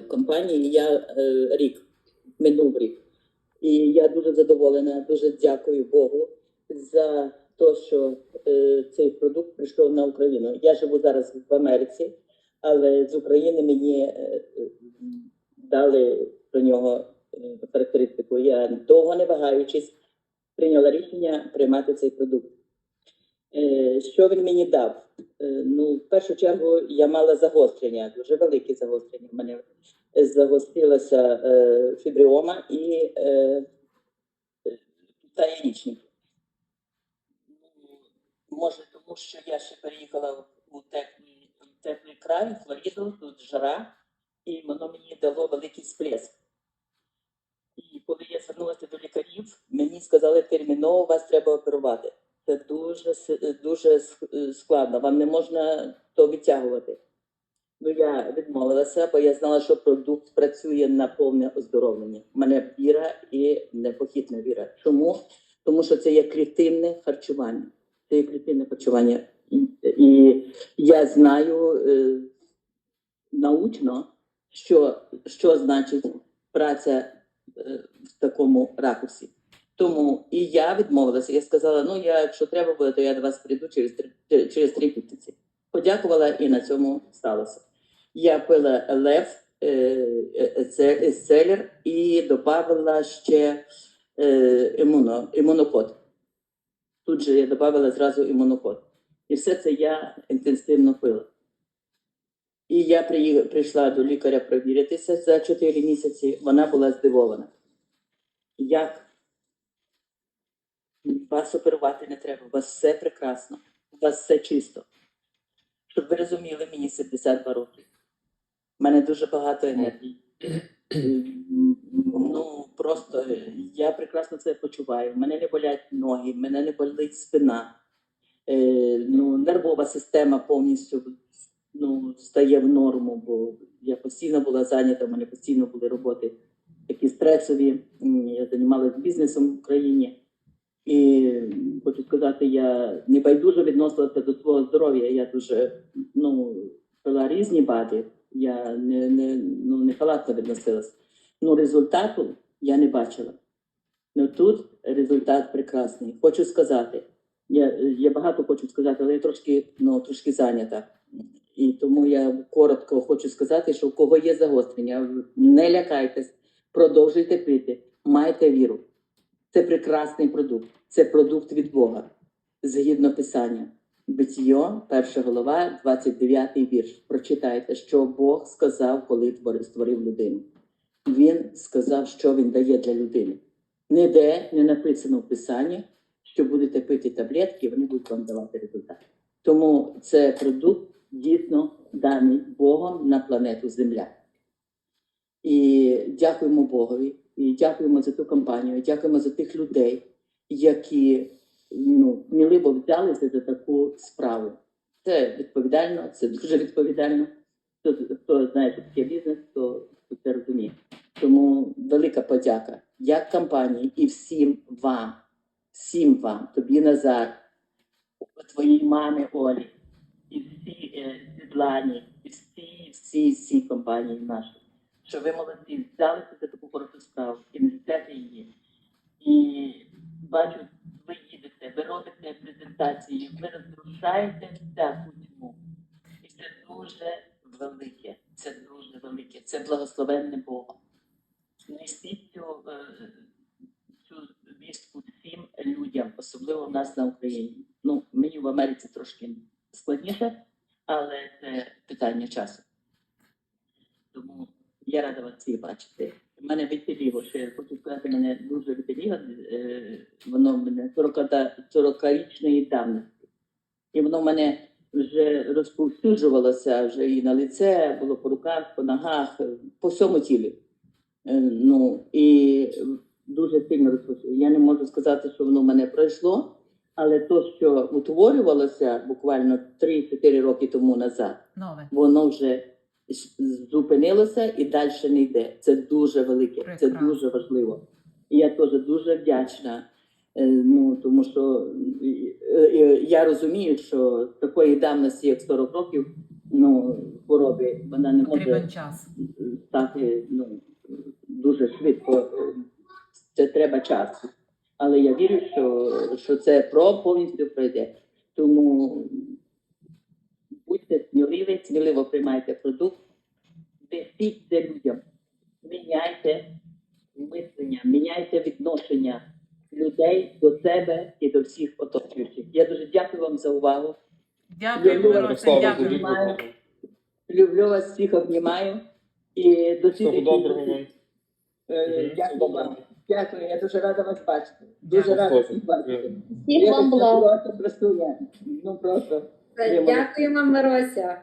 в компанії. Я е, рік, минув рік. І я дуже задоволена, дуже дякую Богу за те, що е, цей продукт прийшов на Україну. Я живу зараз в Америці, але з України мені е, дали про нього характеристику. Я довго не вагаючись прийняла рішення приймати цей продукт. Е, Що він мені дав? Е, Ну, в першу чергу я мала загострення, дуже великі загострення. У мене загострилася е, фібріома і та яєчник. Ну, Може, тому що я ще переїхала у теплий, теплий край, Флориду, тут жара, і воно мені дало великий сплеск. І коли я звернулася до лікарів, мені сказали, терміново вас треба оперувати. Це дуже с- дуже складно. Вам не можна то відтягувати. Ну я відмовилася, бо я знала, що продукт працює на повне оздоровлення. У мене віра і непохитна віра. Чому? Тому що це є клітинне харчування. Це є клітинне харчування. І я знаю е, научно, що, що значить праця е, в такому ракурсі. Тому і я відмовилася. Я сказала: ну я, якщо треба буде, то я до вас прийду через три через три місяці. Подякувала і на цьому сталося. Я пила лев, е, е, селер і додавала ще е, імуно, імунокод. Тут же я додавала зразу імунокод. І все це я інтенсивно пила. І я прийшла до лікаря провіритися за 4 місяці. Вона була здивована. Як вас оперувати не треба, у вас все прекрасно, у вас все чисто. Щоб ви розуміли, мені 72 роки. У мене дуже багато енергії. Ну, просто я прекрасно це почуваю. Мене не болять ноги, мене не болить спина. Е, ну, нервова система повністю ну, стає в норму, бо я постійно була зайнята, в мене постійно були роботи такі стресові. Я займалася бізнесом в Україні. І хочу сказати, я не байдуже відносилася до свого здоров'я. Я дуже ну, пила різні бади. Я не, не, ну, не халатно відносилась. Ну, результату я не бачила. Ну тут результат прекрасний. Хочу сказати, я, я багато хочу сказати, але я трошки, ну, трошки зайнята. І тому я коротко хочу сказати, що у кого є загострення, не лякайтесь, продовжуйте пити, майте віру. Це прекрасний продукт, це продукт від Бога, згідно Писання. Битьо, перша голова, 29 вірш. Прочитайте, що Бог сказав, коли створив людину. Він сказав, що він дає для людини. Ніде не написано в Писанні, що будете пити таблетки, вони будуть вам давати результат. Тому це продукт дійсно даний Богом на планету Земля. І дякуємо Богові, і дякуємо за ту компанію, дякуємо за тих людей, які ну, сміливо взялися за таку справу. Це відповідально, це дуже відповідально. Хто, хто знає, що таке бізнес, то, це розуміє. Тому велика подяка як компанії і всім вам, всім вам, тобі Назар, твоїй мамі Олі, і всі е, Світлані, і всі, всі, всі компанії наші, що ви молодці, взялися таку хорошу справу і несете її. І бачу, ви їдете, ви робите презентації, ви розрушаєте всяку тьму. І це дуже велике, це дуже велике, це благословенне Богом. Несіть цю, е, цю вістку всім людям, особливо в нас на Україні. Ну, мені в Америці трошки складніше, але це питання часу. Тому я рада вас всіх бачити. У мене вітеліво, ще я хочу сказати, мене дуже е, воно в мене 40 40-річної давності. І воно в мене вже розповсюджувалося вже і на лице, було по руках, по ногах, по всьому тілі. Ну і дуже сильно розповсюджувалося. Я не можу сказати, що воно в мене пройшло, але то, що утворювалося буквально 3-4 роки тому назад, Нове. воно вже зупинилося і далі не йде. Це дуже велике, це дуже важливо. І я теж дуже вдячна. е, Ну тому що е, е, я розумію, що такої давності, як 40 років, ну хвороби вона не може час. стати ну, дуже швидко. Це треба часу. Але я вірю, що, що це про повністю пройде. Тому сміливі, сміливо приймайте продукт, несіть це людям, міняйте мислення, міняйте відношення людей до себе і до всіх оточуючих. Я дуже дякую вам за увагу. Дякую, Мирослава, дякую. Маю. дякую. Люблю вас всіх, обнімаю. І до Всього доброго вам. Е, Дякую вам. Дякую, я дуже рада вас бачити. Дуже рада всіх бачити. Всіх вам благ. Просто красуня. Ну просто. Дякуємо, Мирося.